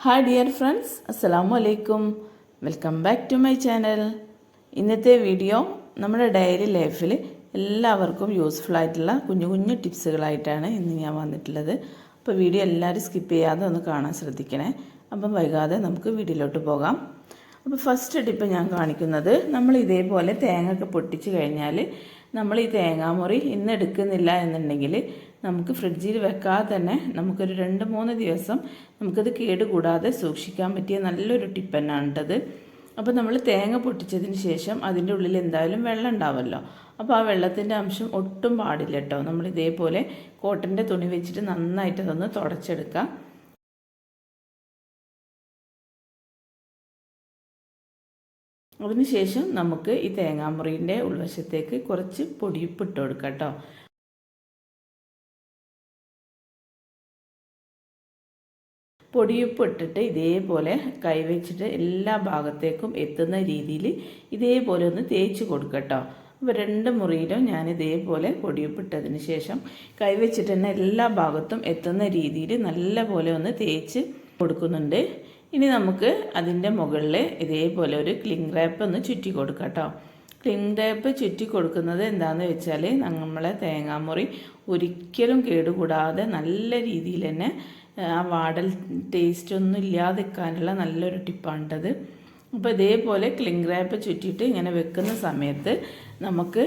Hi dear friends അസ്സലാമു അലൈക്കും welcome back to my channel ഇന്നത്തെ വീഡിയോ നമ്മുടെ ഡയറി ലൈഫിൽ എല്ലാവർക്കും യൂസ്ഫുൾ ആയിട്ടുള്ള കുഞ്ഞു കുഞ്ഞു ടിപ്സുകളായിട്ടാണ് ഇന്ന് ഞാൻ വന്നിട്ടുള്ളത്. അപ്പോൾ വീഡിയോ എല്ലാവരും സ്കിപ്പ് ചെയ്യാതെ ഒന്ന് കാണാൻ ശ്രദ്ധിക്കണേ. അപ്പം വൈകാതെ നമുക്ക് വീഡിയോയിലോട്ട് പോകാം. അപ്പോൾ ഫസ്റ്റ് ടിപ്പ് ഞാൻ കാണിക്കുന്നത് നമ്മൾ ഇതേപോലെ തേങ്ങ ഒക്കെ പൊട്ടിച്ച് കഴിഞ്ഞാൽ നമ്മൾ ഈ തേങ്ങാമുറി ഇന്ന് എടുക്കുന്നില്ല എന്നുണ്ടെങ്കിൽ നമുക്ക് ഫ്രിഡ്ജിൽ വെക്കാതെ തന്നെ നമുക്കൊരു രണ്ട് മൂന്ന് ദിവസം നമുക്കത് കേടുകൂടാതെ സൂക്ഷിക്കാൻ പറ്റിയ നല്ലൊരു ടിപ്പന്നാണിട്ടത് അപ്പോൾ നമ്മൾ തേങ്ങ പൊട്ടിച്ചതിന് ശേഷം അതിന്റെ ഉള്ളിൽ എന്തായാലും വെള്ളം ഉണ്ടാവുമല്ലോ അപ്പോൾ ആ വെള്ളത്തിന്റെ അംശം ഒട്ടും പാടില്ല കേട്ടോ. നമ്മൾ ഇതേപോലെ കോട്ടന്റെ തുണി വെച്ചിട്ട് നന്നായിട്ട് അതൊന്ന് തുടച്ചെടുക്കുക അതിനുശേഷം നമുക്ക് ഈ തേങ്ങാമുറിന്റെ ഉൾവശത്തേക്ക് കുറച്ച് പൊടിയിപ്പിട്ട് കൊടുക്കാം കേട്ടോ. പൊടിയുപ്പ് ഇട്ടിട്ട് ഇതേപോലെ കൈവച്ചിട്ട് എല്ലാ ഭാഗത്തേക്കും എത്തുന്ന രീതിയിൽ ഇതേപോലെ ഒന്ന് തേച്ച് കൊടുക്കട്ടോ അപ്പോൾ രണ്ട് മുറിയിലും ഞാൻ ഇതേപോലെ പൊടിയുപ്പിട്ടതിന് ശേഷം കൈവച്ചിട്ട് തന്നെ എല്ലാ ഭാഗത്തും എത്തുന്ന രീതിയിൽ നല്ല പോലെ ഒന്ന് തേച്ച് കൊടുക്കുന്നുണ്ട്. ഇനി നമുക്ക് അതിന്റെ മുകളിൽ ഇതേപോലെ ഒരു ക്ലിങ് റാപ്പ് ഒന്ന് ചുറ്റി കൊടുക്കട്ടോ കേട്ടോ ക്ലിങ് റാപ്പ് ചുറ്റി കൊടുക്കുന്നത് എന്താണെന്ന് വെച്ചാൽ നമ്മളെ തേങ്ങാമുറി ഒരിക്കലും കേടുകൂടാതെ നല്ല രീതിയിൽ തന്നെ ആ വാടൽ ടേസ്റ്റ് ഒന്നും ഇല്ലാതിരിക്കാനുള്ള നല്ലൊരു ടിപ്പാണിട്ടത്. അപ്പോൾ ഇതേപോലെ ക്ലിങ് റാപ്പ് ചുറ്റിയിട്ട് ഇങ്ങനെ വെക്കുന്ന സമയത്ത് നമുക്ക്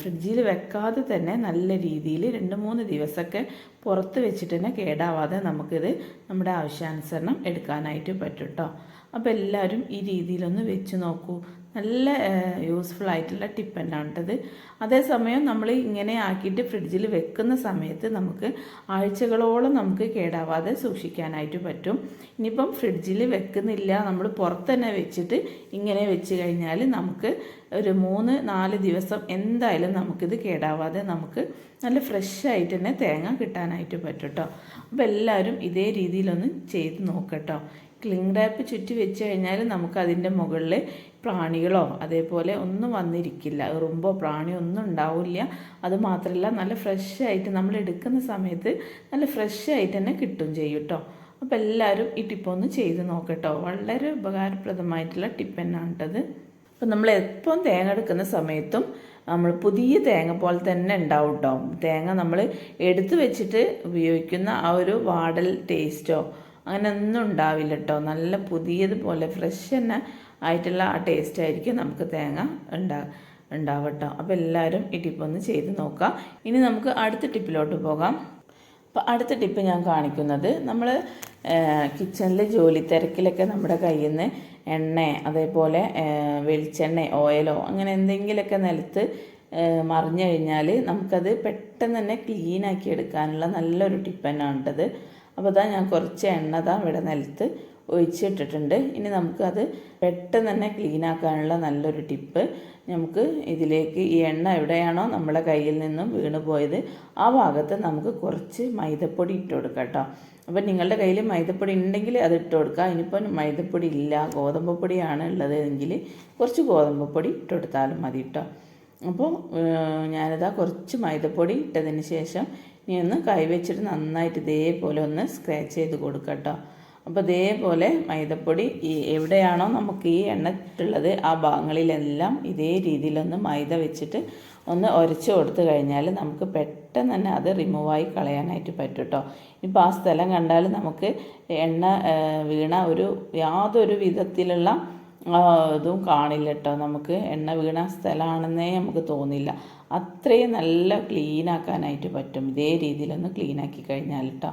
ഫ്രിഡ്ജിൽ വെക്കാതെ തന്നെ നല്ല രീതിയിൽ രണ്ട് മൂന്ന് ദിവസമൊക്കെ പുറത്ത് വെച്ചിട്ട് തന്നെ കേടാവാതെ നമുക്കിത് നമ്മുടെ ആവശ്യാനുസരണം എടുക്കാനായിട്ട് പറ്റും കേട്ടോ അപ്പോൾ എല്ലാവരും ഈ രീതിയിലൊന്ന് വെച്ച് നോക്കൂ. നല്ല യൂസ്ഫുൾ ആയിട്ടുള്ള ടിപ്പ് തന്നെയാണ് കേട്ടത്. അതേസമയം നമ്മൾ ഇങ്ങനെ ആക്കിയിട്ട് ഫ്രിഡ്ജിൽ വെക്കുന്ന സമയത്ത് നമുക്ക് ആഴ്ചകളോളം നമുക്ക് കേടാവാതെ സൂക്ഷിക്കാനായിട്ട് പറ്റും. ഇനിയിപ്പം ഫ്രിഡ്ജിൽ വെക്കുന്നില്ല നമ്മൾ പുറത്ത് തന്നെ വെച്ചിട്ട് ഇങ്ങനെ വെച്ച് കഴിഞ്ഞാൽ നമുക്ക് ഒരു മൂന്ന് നാല് ദിവസം എന്തായാലും നമുക്കിത് കേടാവാതെ നമുക്ക് നല്ല ഫ്രഷ് ആയിട്ട് തന്നെ തേങ്ങ കിട്ടാനായിട്ട് പറ്റും കേട്ടോ അപ്പോൾ എല്ലാവരും ഇതേ രീതിയിലൊന്ന് ചെയ്ത് നോക്കട്ടോ ക്ലിങ് റാപ്പ് ചുറ്റി വെച്ച് കഴിഞ്ഞാൽ നമുക്ക് അതിന്റെ മുകളിൽ പ്രാണികളോ അതേപോലെ ഒന്നും വന്നിരിക്കില്ല. എറുമ്പോ പ്രാണിയോ ഒന്നും ഉണ്ടാവില്ല. അത് മാത്രമല്ല നല്ല ഫ്രഷ് ആയിട്ട് നമ്മൾ എടുക്കുന്ന സമയത്ത് നല്ല ഫ്രഷ് ആയിട്ട് തന്നെ കിട്ടും ചെയ്യും കേട്ടോ അപ്പോൾ എല്ലാവരും ഈ ടിപ്പ് ഒന്ന് ചെയ്ത് നോക്കട്ടോ. വളരെ ഉപകാരപ്രദമായിട്ടുള്ള ടിപ്പ് തന്നെയാണ് കേട്ടത് അപ്പം നമ്മൾ എപ്പം തേങ്ങ എടുക്കുന്ന സമയത്തും നമ്മൾ പുതിയ തേങ്ങ പോലെ തന്നെ ഉണ്ടാവും കേട്ടോ തേങ്ങ നമ്മൾ എടുത്തു വെച്ചിട്ട് ഉപയോഗിക്കുന്ന ആ ഒരു വാടൽ ടേസ്റ്റോ അങ്ങനെ ഒന്നും ഉണ്ടാവില്ല കേട്ടോ. നല്ല പുതിയതുപോലെ ഫ്രഷ് തന്നെ ആയിട്ടുള്ള ആ ടേസ്റ്റ് ആയിരിക്കും നമുക്ക് തേങ്ങ ഉണ്ടാ ഉണ്ടാവട്ടോ അപ്പോൾ എല്ലാവരും ഈ ടിപ്പ് ഒന്ന് ചെയ്ത് നോക്കാം ഇനി നമുക്ക് അടുത്ത ടിപ്പിലോട്ട് പോകാം. അപ്പോൾ അടുത്ത ടിപ്പ് ഞാൻ കാണിക്കുന്നത് നമ്മൾ കിച്ചണിൽ ജോലി തിരക്കിലൊക്കെ നമ്മുടെ കയ്യിൽ നിന്ന് എണ്ണ അതേപോലെ വെളിച്ചെണ്ണ ഓയിലോ അങ്ങനെ എന്തെങ്കിലുമൊക്കെ നിലത്ത് മറിഞ്ഞു കഴിഞ്ഞാൽ നമുക്കത് പെട്ടെന്ന് തന്നെ ക്ലീനാക്കി എടുക്കാനുള്ള നല്ലൊരു ടിപ്പ് തന്നെയാണ് കേട്ടത് അപ്പോൾ അതാ ഞാൻ കുറച്ച് എണ്ണ താ ഇവിടെ നിലത്ത് ഒഴിച്ചിട്ടിട്ടുണ്ട്. ഇനി നമുക്കത് പെട്ടെന്ന് തന്നെ ക്ലീൻ ആക്കാനുള്ള നല്ലൊരു ടിപ്പ് നമുക്ക് ഇതിലേക്ക് ഈ എണ്ണ എവിടെയാണോ നമ്മുടെ കയ്യിൽ നിന്നും വീണ് പോയത് ആ ഭാഗത്ത് നമുക്ക് കുറച്ച് മൈദപ്പൊടി ഇട്ട് കൊടുക്കാം കേട്ടോ. അപ്പം നിങ്ങളുടെ കയ്യിൽ മൈദപ്പൊടി ഉണ്ടെങ്കിൽ അത് ഇട്ട് കൊടുക്കുക. ഇനിയിപ്പം മൈദപ്പൊടി ഇല്ല ഗോതമ്പ് പൊടിയാണ് ഉള്ളത് എങ്കിൽ കുറച്ച് ഗോതമ്പ് പൊടി ഇട്ട് കൊടുത്താലും മതി കേട്ടോ. അപ്പോൾ ഞാനിതാ കുറച്ച് മൈദപ്പൊടി ഇട്ടതിന് ശേഷം ഇനി ഒന്ന് കൈവച്ചിട്ട് നന്നായിട്ട് ഇതേപോലെ ഒന്ന് സ്ക്രാച്ച് ചെയ്ത് കൊടുക്കുക കേട്ടോ. അപ്പോൾ ഇതേപോലെ മൈദപ്പൊടി ഈ എവിടെയാണോ നമുക്ക് ഈ എണ്ണ ഇട്ടുള്ളത് ആ ഭാഗങ്ങളിലെല്ലാം ഇതേ രീതിയിലൊന്ന് മൈദ വെച്ചിട്ട് ഒന്ന് ഉരച്ച് കൊടുത്തു കഴിഞ്ഞാൽ നമുക്ക് പെട്ടെന്ന് തന്നെ അത് റിമൂവായി കളയാനായിട്ട് പറ്റും കേട്ടോ. ഇപ്പോൾ ആ സ്ഥലം കണ്ടാൽ നമുക്ക് എണ്ണ വീണ ഒരു യാതൊരു വിധത്തിലുള്ള ഇതും കാണില്ല കേട്ടോ നമുക്ക് എണ്ണ വീണ സ്ഥലമാണെന്നേ നമുക്ക് തോന്നില്ല. അത്രയും നല്ല ക്ലീൻ ആക്കാനായിട്ട് പറ്റും. ഇതേ രീതിയിലൊന്ന് ക്ലീൻ ആക്കി കഴിഞ്ഞാൽ കേട്ടോ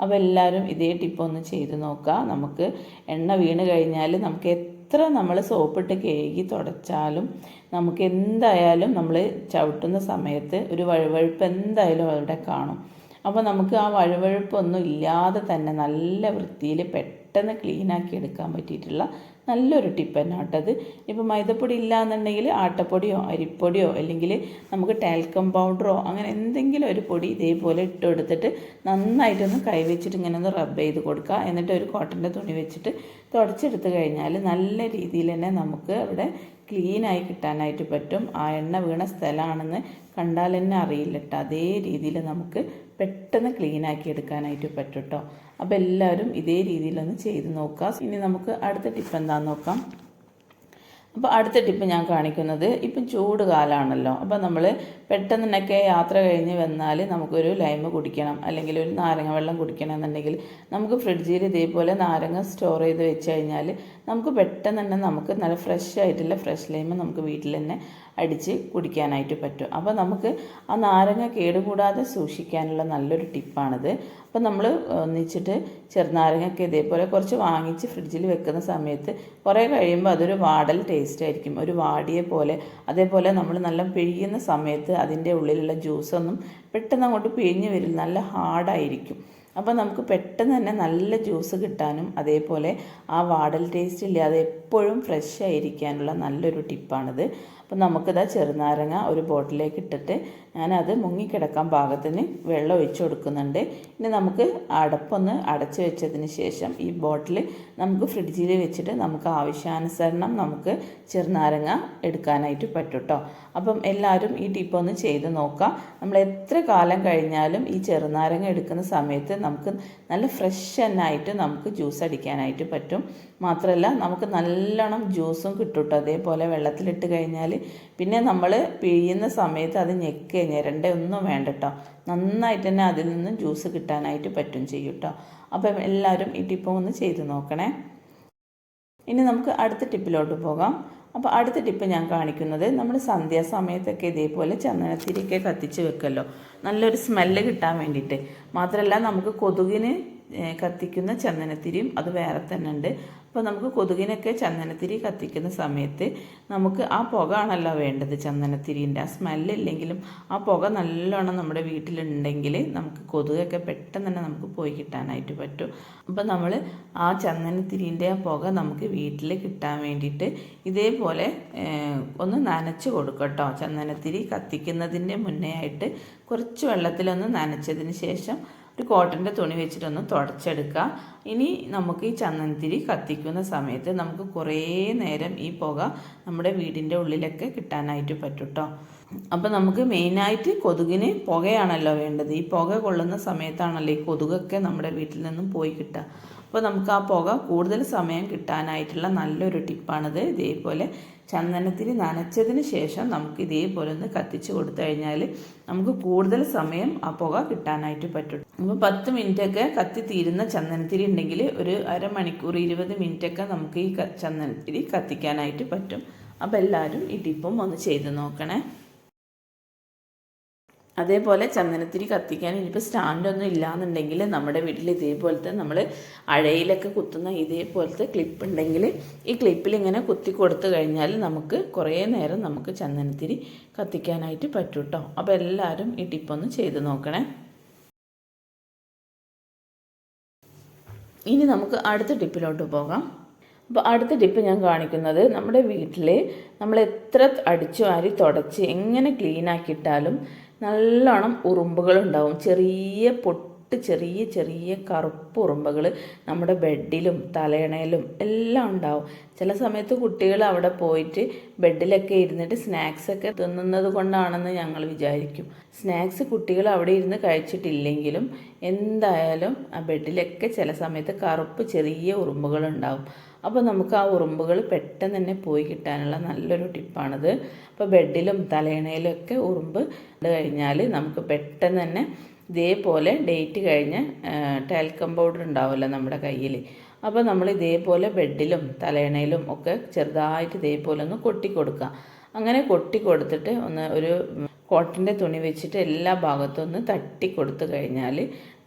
അപ്പോൾ എല്ലാവരും ഇതേ ടിപ്പൊന്ന് ചെയ്ത് നോക്കുക നമുക്ക് എണ്ണ വീണ് കഴിഞ്ഞാൽ നമുക്ക് എത്ര നമ്മൾ സോപ്പിട്ട് കേകി തുടച്ചാലും നമുക്ക് എന്തായാലും നമ്മൾ ചവിട്ടുന്ന സമയത്ത് ഒരു വഴുവഴുപ്പ് എന്തായാലും അവിടെ കാണും. അപ്പോൾ നമുക്ക് ആ വഴുവഴുപ്പൊന്നും ഇല്ലാതെ തന്നെ നല്ല വൃത്തിയിൽ പെട്ടെന്ന് ക്ലീനാക്കി എടുക്കാൻ പറ്റിയിട്ടുള്ള നല്ലൊരു ടിപ്പ് തന്നെ കേട്ടത് ഇപ്പോൾ മൈദപ്പൊടി ഇല്ലാന്നുണ്ടെങ്കിൽ ആട്ടപ്പൊടിയോ അരിപ്പൊടിയോ അല്ലെങ്കിൽ നമുക്ക് ടാൽക്കം പൗഡറോ അങ്ങനെ എന്തെങ്കിലും ഒരു പൊടി ഇതേപോലെ ഇട്ട് കൊടുത്തിട്ട് നന്നായിട്ടൊന്ന് കൈവച്ചിട്ട് ഇങ്ങനെ ഒന്ന് റബ്ബ് ചെയ്ത് കൊടുക്കുക. എന്നിട്ട് ഒരു കോട്ടന്റെ തുണി വെച്ചിട്ട് തുടച്ചെടുത്ത് കഴിഞ്ഞാൽ നല്ല രീതിയിൽ തന്നെ നമുക്ക് അവിടെ ക്ലീനായി കിട്ടാനായിട്ട് പറ്റും. ആ എണ്ണ വീണ സ്ഥലമാണെന്ന് കണ്ടാൽ തന്നെ അറിയില്ല കേട്ടോ. അതേ രീതിയിൽ നമുക്ക് പെട്ടെന്ന് ക്ലീൻ ആക്കി എടുക്കാനായിട്ട് പറ്റും കേട്ടോ അപ്പോൾ എല്ലാവരും ഇതേ രീതിയിലൊന്ന് ചെയ്ത് നോക്കാം. ഇനി നമുക്ക് അടുത്ത ടിപ്പ് എന്താണെന്ന് നോക്കാം. അപ്പോൾ അടുത്ത ടിപ്പ് ഞാൻ കാണിക്കുന്നത് ഇപ്പം ചൂട് കാലമാണല്ലോ അപ്പോൾ നമ്മൾ പെട്ടെന്നൊക്കെ യാത്ര കഴിഞ്ഞ് വന്നാൽ നമുക്കൊരു ലൈമ് കുടിക്കണം. അല്ലെങ്കിൽ ഒരു നാരങ്ങ വെള്ളം കുടിക്കണം എന്നുണ്ടെങ്കിൽ നമുക്ക് ഫ്രിഡ്ജിൽ ഇതേപോലെ നാരങ്ങ സ്റ്റോർ ചെയ്ത് വെച്ച് കഴിഞ്ഞാൽ നമുക്ക് പെട്ടെന്ന് തന്നെ നമുക്ക് നല്ല ഫ്രഷ് ആയിട്ടുള്ള ഫ്രഷ് ലൈമ് നമുക്ക് വീട്ടിൽ തന്നെ അടിച്ച് കുടിക്കാനായിട്ട് പറ്റും. അപ്പോൾ നമുക്ക് ആ നാരങ്ങ കേടുകൂടാതെ സൂക്ഷിക്കാനുള്ള നല്ലൊരു ടിപ്പാണിത്. അപ്പോൾ നമ്മൾ ഒന്നിച്ചിട്ട് ചെറുനാരങ്ങയൊക്കെ ഇതേപോലെ കുറച്ച് വാങ്ങിച്ച് ഫ്രിഡ്ജിൽ വെക്കുന്ന സമയത്ത് കുറേ കഴിയുമ്പോൾ അതൊരു വാടൽ ടേസ്റ്റ് ആയിരിക്കും. ഒരു വാടിയ പോലെ അതേപോലെ നമ്മൾ നല്ല പിഴിയുന്ന സമയത്ത് അതിന്റെ ഉള്ളിലുള്ള ജ്യൂസൊന്നും പെട്ടെന്ന് അങ്ങോട്ട് പിഴിഞ്ഞ് വരും നല്ല ഹാർഡായിരിക്കും അപ്പോൾ നമുക്ക് പെട്ടെന്ന് തന്നെ നല്ല ജ്യൂസ് കിട്ടാനും അതേപോലെ ആ വാടൽ ടേസ്റ്റ് ഇല്ലാതെ എപ്പോഴും ഫ്രഷ് ആയിരിക്കാനുള്ള നല്ലൊരു ടിപ്പാണിത് അപ്പോൾ നമുക്കിതാ ചെറുനാരങ്ങ ഒരു ബോട്ടിലേക്ക് ഇട്ടിട്ട് ഞാനത് മുങ്ങിക്കിടക്കാൻ പാകത്തിന് വെള്ളം ഒഴിച്ചു കൊടുക്കുന്നുണ്ട്. ഇനി നമുക്ക് അടപ്പൊന്ന് അടച്ചു വെച്ചതിന് ശേഷം ഈ ബോട്ടിൽ നമുക്ക് ഫ്രിഡ്ജിൽ വെച്ചിട്ട് നമുക്ക് ആവശ്യാനുസരണം നമുക്ക് ചെറുനാരങ്ങ എടുക്കാനായിട്ട് പറ്റും കേട്ടോ അപ്പം എല്ലാവരും ഈ ടിപ്പ് ഒന്ന് ചെയ്ത് നോക്കാം. നമ്മൾ എത്ര കാലം കഴിഞ്ഞാലും ഈ ചെറുനാരങ്ങ എടുക്കുന്ന സമയത്ത് നമുക്ക് നല്ല ഫ്രഷ് ആയിട്ട് നമുക്ക് ജ്യൂസ് അടിക്കാനായിട്ട് പറ്റും. മാത്രമല്ല നമുക്ക് നല്ലോണം ജ്യൂസും കിട്ടും കേട്ടോ അതേപോലെ വെള്ളത്തിലിട്ട് കഴിഞ്ഞാൽ പിന്നെ നമ്മൾ പിഴിയുന്ന സമയത്ത് അത് ഞെക്ക് ഞെരണ്ട ഒന്നും വേണ്ട കേട്ടോ നന്നായിട്ട് തന്നെ അതിൽ നിന്നും ജ്യൂസ് കിട്ടാനായിട്ട് പറ്റും ചെയ്യും കേട്ടോ അപ്പം എല്ലാവരും ഈ ടിപ്പ് ഒന്ന് ചെയ്ത് നോക്കണേ. ഇനി നമുക്ക് അടുത്ത ടിപ്പിലോട്ട് പോകാം. അപ്പോൾ അടുത്ത ടിപ്പ് ഞാൻ കാണിക്കുന്നത് നമ്മൾ സന്ധ്യാസമയത്തൊക്കെ ഇതേപോലെ ചന്ദനത്തിരിക്കെ കത്തിച്ച് വെക്കല്ലോ. നല്ലൊരു സ്മെല്ല് കിട്ടാൻ വേണ്ടിയിട്ട്. മാത്രമല്ല നമുക്ക് കൊതുകിന് കത്തിക്കുന്ന ചന്ദനത്തിരിയും അത് വേറെ തന്നെ ഉണ്ട്. അപ്പോൾ നമുക്ക് കൊതുകിനൊക്കെ ചന്ദനത്തിരി കത്തിക്കുന്ന സമയത്ത് നമുക്ക് ആ പുക ആണല്ലോ വേണ്ടത് ചന്ദനത്തിരിന്റെ. ആ സ്മെല്ലില്ലെങ്കിലും ആ പുക നല്ലോണം നമ്മുടെ വീട്ടിലുണ്ടെങ്കിൽ നമുക്ക് കൊതുകൊക്കെ പെട്ടെന്ന് തന്നെ നമുക്ക് പോയി കിട്ടാനായിട്ട് പറ്റും. അപ്പോൾ നമ്മൾ ആ ചന്ദനത്തിരിന്റെ ആ പുക നമുക്ക് വീട്ടിൽ കിട്ടാൻ വേണ്ടിയിട്ട് ഇതേപോലെ ഒന്ന് നനച്ച് കൊടുക്കട്ടോ ചന്ദനത്തിരി കത്തിക്കുന്നതിന്റെ മുന്നേ ആയിട്ട് കുറച്ച് വെള്ളത്തിലൊന്ന് നനച്ചതിന് ശേഷം ഒരു കോട്ടന്റെ തുണി വെച്ചിട്ടൊന്ന് തുടച്ചെടുക്കുക. ഇനി നമുക്ക് ഈ ചന്ദനത്തിരി കത്തിക്കുന്ന സമയത്ത് നമുക്ക് കുറേ നേരം ഈ പുക നമ്മുടെ വീടിന്റെ ഉള്ളിലൊക്കെ കിട്ടാനായിട്ട് പറ്റും കേട്ടോ അപ്പോൾ നമുക്ക് മെയിനായിട്ട് കൊതുകിന് പുകയാണല്ലോ വേണ്ടത്. ഈ പുക കൊള്ളുന്ന സമയത്താണല്ലോ ഈ കൊതുകൊക്കെ നമ്മുടെ വീട്ടിൽ നിന്നും പോയി കിട്ടുക. അപ്പോൾ നമുക്ക് ആ പുക കൂടുതൽ സമയം കിട്ടാനായിട്ടുള്ള നല്ലൊരു ടിപ്പാണിത്. ഇതേപോലെ ചന്ദനത്തിൽ നനച്ചതിന് ശേഷം നമുക്ക് ഇതേപോലെ ഒന്ന് കത്തിച്ച് കൊടുത്തു കഴിഞ്ഞാൽ നമുക്ക് കൂടുതൽ സമയം ആ പുക കിട്ടാനായിട്ട് പറ്റും. അപ്പോൾ പത്ത് മിനിറ്റൊക്കെ കത്തി തീരുന്ന ചന്ദനത്തിരി ഉണ്ടെങ്കിൽ ഒരു അരമണിക്കൂർ ഇരുപത് മിനിറ്റൊക്കെ നമുക്ക് ഈ ചന്ദനത്തിരി കത്തിക്കാനായിട്ട് പറ്റും. അപ്പോൾ എല്ലാവരും ഈ ടിപ്പും ഒന്ന് ചെയ്ത് നോക്കണേ. അതേപോലെ ചന്ദനത്തിരി കത്തിക്കാൻ ഇനിയിപ്പോൾ സ്റ്റാൻഡൊന്നും ഇല്ലാന്നുണ്ടെങ്കിൽ നമ്മുടെ വീട്ടിൽ ഇതേപോലത്തെ നമ്മൾ അഴയിലൊക്കെ കുത്തുന്ന ഇതേപോലത്തെ ക്ലിപ്പ് ഉണ്ടെങ്കിൽ ഈ ക്ലിപ്പിൽ ഇങ്ങനെ കുത്തി കൊടുത്തു കഴിഞ്ഞാൽ നമുക്ക് കുറേ നേരം നമുക്ക് ചന്ദനത്തിരി കത്തിക്കാനായിട്ട് പറ്റും കേട്ടോ അപ്പോൾ എല്ലാവരും ഈ ടിപ്പൊന്ന് ചെയ്ത് നോക്കണേ. ഇനി നമുക്ക് അടുത്ത ടിപ്പിലോട്ട് പോകാം. അപ്പോൾ അടുത്ത ടിപ്പ് ഞാൻ കാണിക്കുന്നത് നമ്മുടെ വീട്ടിൽ നമ്മൾ എത്ര അടിച്ചു വാരി തുടച്ച് എങ്ങനെ ക്ലീൻ ആക്കിയിട്ടാലും നല്ലോണം ഉറുമ്പുകൾ ഉണ്ടാവും ചെറിയ പൊട്ട് ചെറിയ ചെറിയ കറുപ്പ് ഉറുമ്പുകൾ നമ്മുടെ ബെഡിലും തലയണയിലും എല്ലാം ഉണ്ടാവും. ചില സമയത്ത് കുട്ടികൾ അവിടെ പോയിട്ട് ബെഡിലൊക്കെ ഇരുന്നിട്ട് സ്നാക്സൊക്കെ തിന്നുന്നത് കൊണ്ടാണെന്ന് ഞങ്ങൾ വിചാരിക്കും. സ്നാക്സ് കുട്ടികൾ അവിടെ ഇരുന്ന് കഴിച്ചിട്ടില്ലെങ്കിലും എന്തായാലും ആ ബെഡിലൊക്കെ ചില സമയത്ത് കറുപ്പ് ചെറിയ ഉറുമ്പുകൾ ഉണ്ടാവും അപ്പോൾ നമുക്ക് ആ ഉറുമ്പുകൾ പെട്ടെന്ന് തന്നെ പോയി കിട്ടാനുള്ള നല്ലൊരു ടിപ്പാണിത്. അപ്പോൾ ബെഡിലും തലയണയിലൊക്കെ ഉറുമ്പ് കഴിഞ്ഞാൽ നമുക്ക് പെട്ടെന്ന് തന്നെ ഇതേപോലെ ഡേറ്റ് കഴിഞ്ഞ് ടാൽക്കം പൗഡർ ഉണ്ടാവുമല്ലോ നമ്മുടെ കയ്യിൽ അപ്പോൾ നമ്മൾ ഇതേപോലെ ബെഡിലും തലയണയിലും ഒക്കെ ചെറുതായിട്ട് ഇതേപോലെ ഒന്ന് കൊട്ടി കൊടുക്കുക അങ്ങനെ കൊട്ടി കൊടുത്തിട്ട് ഒന്ന് ഒരു കോട്ടന്റെ തുണി വെച്ചിട്ട് എല്ലാ ഭാഗത്തും ഒന്ന് തട്ടി കൊടുത്തു കഴിഞ്ഞാൽ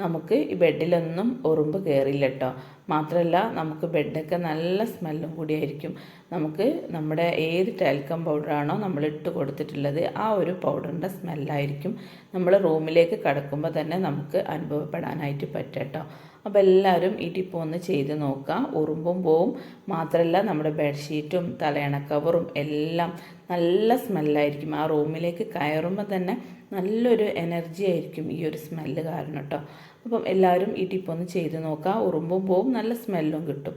നമുക്ക് ഈ ബെഡിലൊന്നും ഉറുമ്പ് കയറില്ല കേട്ടോ. മാത്രമല്ല നമുക്ക് ബെഡൊക്കെ നല്ല സ്മെല്ലും കൂടിയായിരിക്കും. നമുക്ക് നമ്മുടെ ഏത് ടാൽക്കം പൗഡറാണോ നമ്മൾ ഇട്ട് കൊടുത്തിട്ടുള്ളത് ആ ഒരു പൗഡറിന്റെ സ്മെല്ലായിരിക്കും. നമ്മൾ റൂമിലേക്ക് കടക്കുമ്പോൾ തന്നെ നമുക്ക് അനുഭവപ്പെടാനായിട്ട് പറ്റട്ടോ അപ്പോൾ എല്ലാവരും ഈ ടിപ്പ് ഒന്ന് ചെയ്ത് നോക്കുക ഉറുമ്പും പോവും മാത്രമല്ല നമ്മുടെ ബെഡ്ഷീറ്റും തലയണ കവറും എല്ലാം നല്ല സ്മെല്ലായിരിക്കും ആ റൂമിലേക്ക് കയറുമ്പോൾ തന്നെ നല്ലൊരു എനർജി ആയിരിക്കും ഈ ഒരു സ്മെല്ല് കാരണം കേട്ടോ അപ്പം എല്ലാവരും ഈ ടിപ്പ് ഒന്ന് ചെയ്ത് നോക്കുക ഉറുമ്പും പോവും നല്ല സ്മെല്ലും കിട്ടും.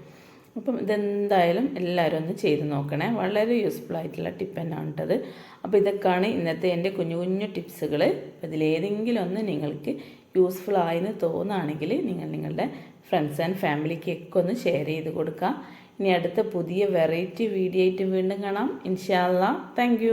അപ്പം ഇതെന്തായാലും എല്ലാവരും ഒന്ന് ചെയ്ത് നോക്കണേ. വളരെ യൂസ്ഫുൾ ആയിട്ടുള്ള ടിപ്പ് തന്നെയാണ് കേട്ടത് അപ്പോൾ ഇതൊക്കെയാണ് ഇന്നത്തെ എന്റെ കുഞ്ഞു കുഞ്ഞു ടിപ്സുകൾ ഇതിലേതെങ്കിലും ഒന്ന് നിങ്ങൾക്ക് യൂസ്ഫുൾ ആയെന്ന് തോന്നുകയാണെങ്കിൽ നിങ്ങൾ നിങ്ങളുടെ ഫ്രണ്ട്സ് ആൻഡ് ഫാമിലിക്കൊക്കെ ഒന്ന് ഷെയർ ചെയ്ത് കൊടുക്കുക. ഇനി അടുത്ത പുതിയ വെറൈറ്റി വീഡിയോ ആയിട്ട് വീണ്ടും കാണാം. ഇൻഷാല്ല താങ്ക്